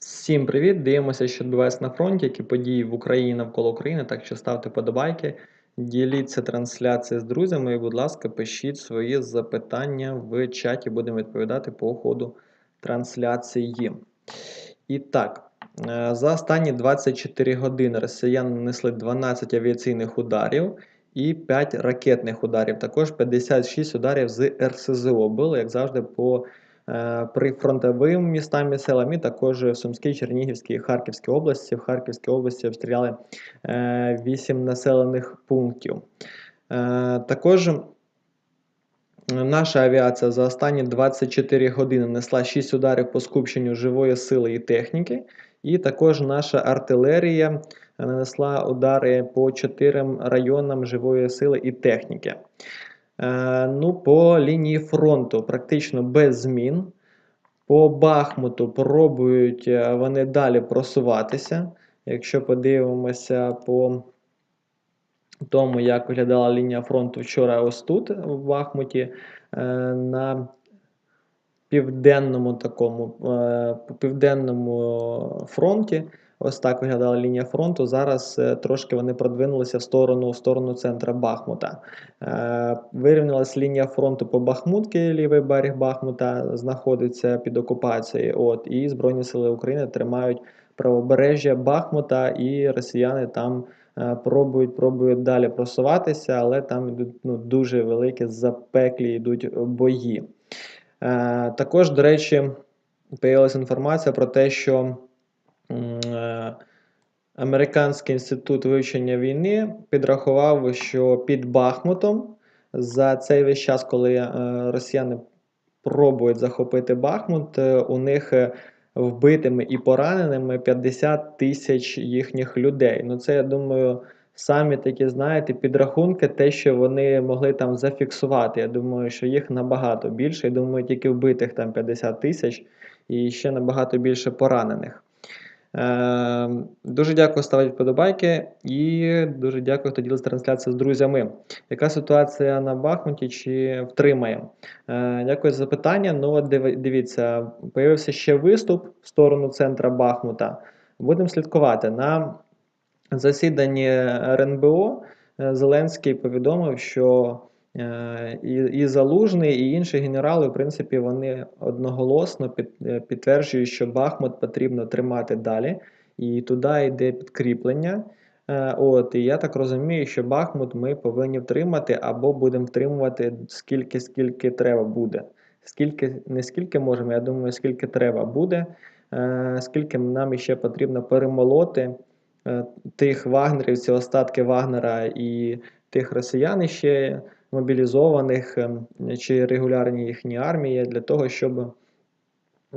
Всім привіт! Дивимося, що відбувається на фронті, які події в Україні навколо України. Так що ставте подобайки, діліться трансляцією з друзями і, будь ласка, пишіть свої запитання в чаті, будемо відповідати по ходу трансляції. І так, е, за останні 24 години росіяни нанесли 12 авіаційних ударів і 5 ракетних ударів. Також 56 ударів з РСЗО. Було, як завжди, по прифронтовим містам і селам, і також в Сумській, Чернігівській, Харківській області. В Харківській області обстріляли 8 е, населених пунктів. Е, також наша авіація за останні 24 години несла 6 ударів по скупченню живої сили і техніки. І також наша артилерія нанесла удари по 4 районам живої сили і техніки. Е, ну, По лінії фронту практично без змін. По Бахмуту пробують е, вони далі просуватися. Якщо подивимося по тому, як виглядала лінія фронту вчора ось тут, в Бахмуті, е, на південному такому, південному фронті. Ось так виглядала лінія фронту. Зараз е, трошки вони продвинулися в сторону в сторону центра Бахмута. Е, вирівнялась лінія фронту по Бахмутки, лівий берег Бахмута знаходиться під окупацією. От, І Збройні Сили України тримають правобережжя Бахмута, і росіяни там е, пробують пробують далі просуватися, але там йдуть ну, дуже великі запеклі йдуть бої. Також, до речі, появилася інформація про те, що Американський інститут вивчення війни підрахував, що під Бахмутом за цей весь час, коли е, росіяни пробують захопити Бахмут, е, у них вбитими і пораненими 50 тисяч їхніх людей. Ну, це я думаю. Самі такі, знаєте, підрахунки, те, що вони могли там зафіксувати. Я думаю, що їх набагато більше. Я думаю, тільки вбитих там 50 тисяч і ще набагато більше поранених. Ем, дуже дякую, ставити вподобайки і дуже дякую, хто ділиться трансляцією з друзями. Яка ситуація на Бахмуті чи втримає? Е, дякую за запитання. Ну, от дивіться, появився ще виступ в сторону центра Бахмута. Будемо слідкувати. На засіданні РНБО е, Зеленський повідомив, що і і Залужний, і інші генерали, в принципі, вони одноголосно під, е, підтверджують, що Бахмут потрібно тримати далі, і туди йде підкріплення. Е, от, І я так розумію, що Бахмут ми повинні втримати або будемо втримувати скільки скільки треба буде. Скільки, Не скільки можемо, я думаю, скільки треба буде, скільки нам ще потрібно перемолоти тих вагнерівців, остатки Вагнера і тих росіян ще мобілізованих ем, чи регулярні їхні армії для того, щоб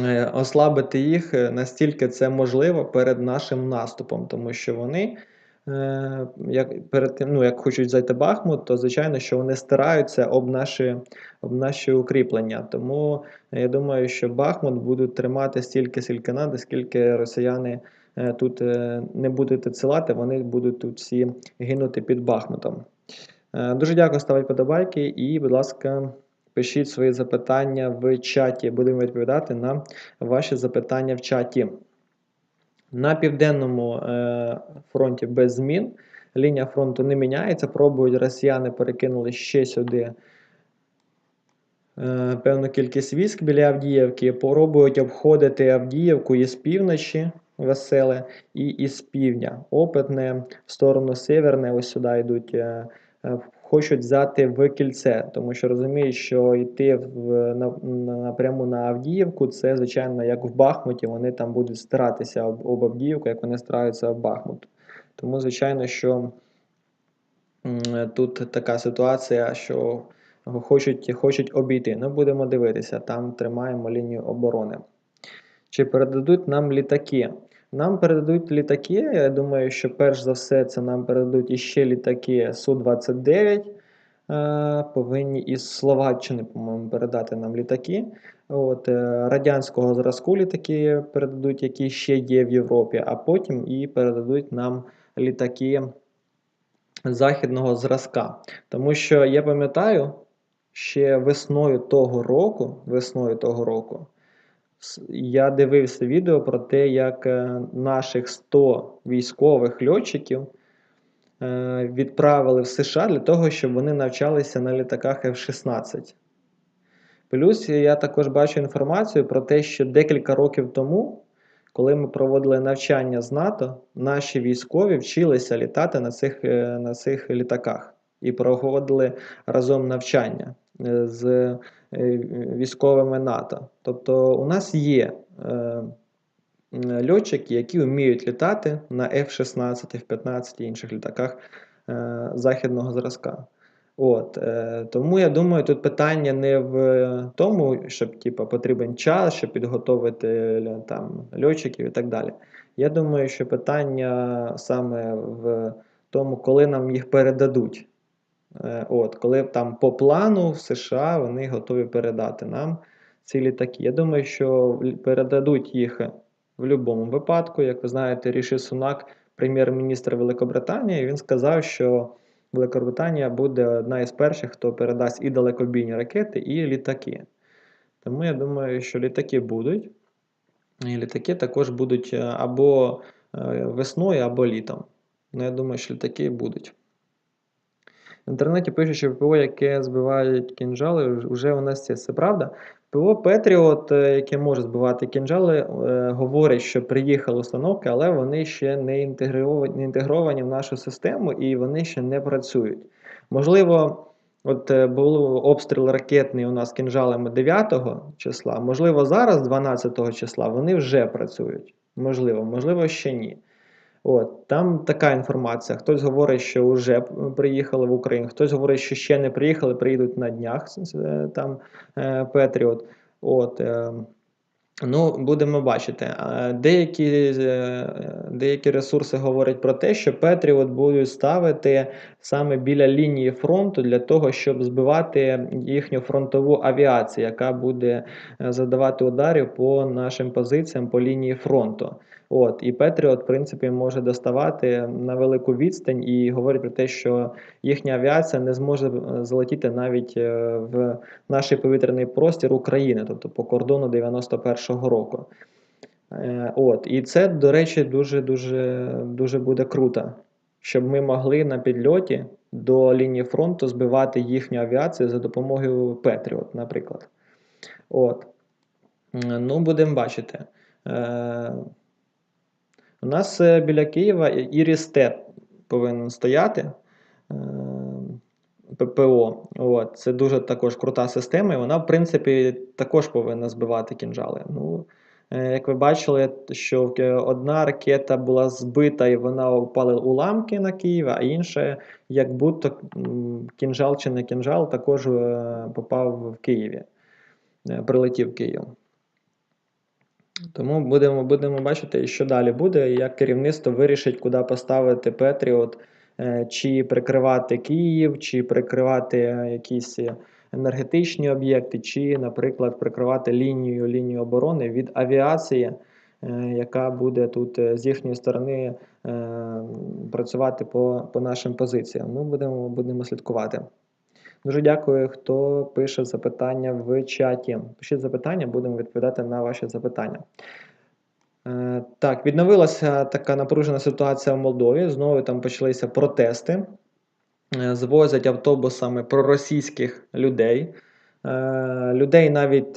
е, ослабити їх е, настільки це можливо перед нашим наступом, тому що вони. Е, як перед ну, як хочуть зайти Бахмут, то звичайно, що вони стараються об наші об наші укріплення. Тому я думаю, що Бахмут будуть тримати стільки, скільки надо, скільки росіяни тут не будуть відсилати, вони будуть тут всі гинути під Бахмутом. Е, дуже дякую, ставити подобайки і, будь ласка, пишіть свої запитання в чаті. Будемо відповідати на ваші запитання в чаті. На південному е, фронті без змін. Лінія фронту не міняється. Пробують росіяни перекинули ще сюди е, певну кількість військ біля Авдіївки. Пробують обходити Авдіївку із півночі, веселе, і із півдня. Опитне в сторону северне, ось сюди йдуть. Хочуть взяти в кільце, тому що розуміють, що йти в на, напряму на Авдіївку, це, звичайно, як в Бахмуті, вони там будуть старатися об, об Авдіївку, як вони стараються в Бахмут. Тому, звичайно, що тут така ситуація, що хочуть хочуть обійти. Ну, будемо дивитися, там тримаємо лінію оборони. Чи передадуть нам літаки? Нам передадуть літаки. Я думаю, що перш за все це нам передадуть іще літаки Су-29. Е, повинні із Словаччини, по-моєму, передати нам літаки. От, е, Радянського зразку літаки передадуть, які ще є в Європі, а потім і передадуть нам літаки західного зразка. Тому що я пам'ятаю, ще весною того року, весною того року я дивився відео про те, як е, наших 100 військових льотчиків е, відправили в США для того, щоб вони навчалися на літаках F-16. Плюс я також бачу інформацію про те, що декілька років тому, коли ми проводили навчання з НАТО, наші військові вчилися літати на цих, е, на цих літаках і проводили разом навчання з е, військовими НАТО. Тобто у нас є е, льотчики, які вміють літати на F-16, F-15 і інших літаках е, західного зразка. От, е, тому я думаю, тут питання не в тому, щоб типу, потрібен час, щоб підготовити там, льотчиків і так далі. Я думаю, що питання саме в тому, коли нам їх передадуть. Е, От, коли там по плану в США вони готові передати нам ці літаки. Я думаю, що передадуть їх в будь-якому випадку. Як ви знаєте, Ріші Сунак, прем'єр-міністр Великобританії, він сказав, що Великобританія буде одна із перших, хто передасть і далекобійні ракети, і літаки. Тому я думаю, що літаки будуть. І літаки також будуть е, або е, весною, або літом. Ну, я думаю, що літаки будуть. В інтернеті пишуть, що ППО, яке збивають кінжали, вже у нас це. Це правда. ППО Петріот, е, яке може збивати кінжали, е, говорить, що приїхали установки, але вони ще не інтегровані, не інтегровані в нашу систему і вони ще не працюють. Можливо, от е, був обстріл ракетний у нас кінжалами 9 числа, можливо, зараз, 12 числа, вони вже працюють. Можливо, можливо, ще ні. От, там така інформація. Хтось говорить, що вже приїхали в Україну, хтось говорить, що ще не приїхали, приїдуть на днях е, там е, Петріот. От, е, ну, будемо бачити. Е, Деякі, е, деякі ресурси говорять про те, що Петріот будуть ставити саме біля лінії фронту для того, щоб збивати їхню фронтову авіацію, яка буде е, задавати ударів по нашим позиціям по лінії фронту. От, і Петріот, в принципі, може доставати на велику відстань і говорить про те, що їхня авіація не зможе е, залетіти навіть е, в наш повітряний простір України, тобто по кордону 91-го року. Е, От, і це, до речі, дуже дуже дуже буде круто, щоб ми могли на підльоті до лінії фронту збивати їхню авіацію за допомогою Петріот, наприклад. От. Ну, будемо бачити. У нас е, біля Києва Іріс-Т повинен стояти. е, ППО. От, це дуже також крута система, і вона, в принципі, також повинна збивати кінжали. Ну, е, як ви бачили, що одна ракета була збита і вона впали уламки на Київ, а інша, як будто кінжал чи не кінжал, також попав в Києві, прилетів в Київ. Тому будемо, будемо бачити, що далі буде, як керівництво вирішить, куди поставити Петріот, е, чи прикривати Київ, чи прикривати е, якісь енергетичні об'єкти, чи, наприклад, прикривати лінію, лінію оборони від авіації, е, яка буде тут з їхньої сторони працювати по, по нашим позиціям. Ми будемо, будемо слідкувати. Дуже дякую, хто пише запитання в чаті. Пишіть запитання, будемо відповідати на ваші запитання. Е, Так, відновилася така напружена ситуація в Молдові. Знову там почалися протести. Е, Звозять автобусами проросійських людей. Е, Людей навіть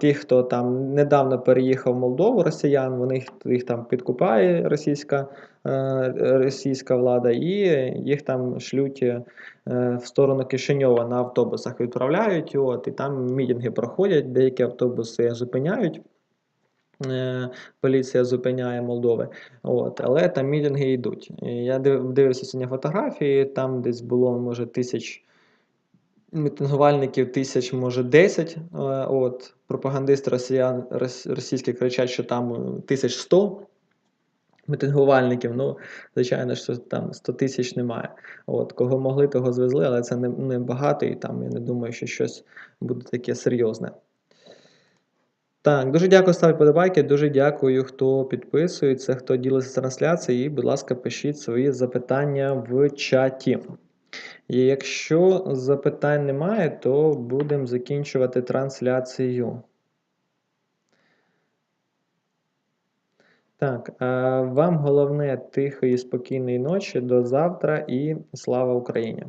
тих, хто там недавно переїхав в Молдову, росіян, вони їх, там підкупає російська, російська влада, і їх там шлють е, в сторону Кишиньова на автобусах відправляють. От, і там мітинги проходять, деякі автобуси зупиняють. е, Поліція зупиняє Молдови, от, але там мітинги йдуть. Я дивився сьогодні фотографії, там десь було, може, тисяч мітингувальників, тисяч, може, 10. е, От, пропагандисти росіян, російські кричать, що там е, 1100 мітингувальників. Ну, звичайно, що там 100 тисяч немає. От, кого могли, того звезли, але це не, не багато, і там я не думаю, що щось буде таке серйозне. Так, дуже дякую, ставить подобайки. Дуже дякую, хто підписується, хто ділиться трансляцією. І, будь ласка, пишіть свої запитання в чаті. І якщо запитань немає, то будемо закінчувати трансляцію. Так, е, вам головне тихої, спокійної ночі до завтра і слава Україні!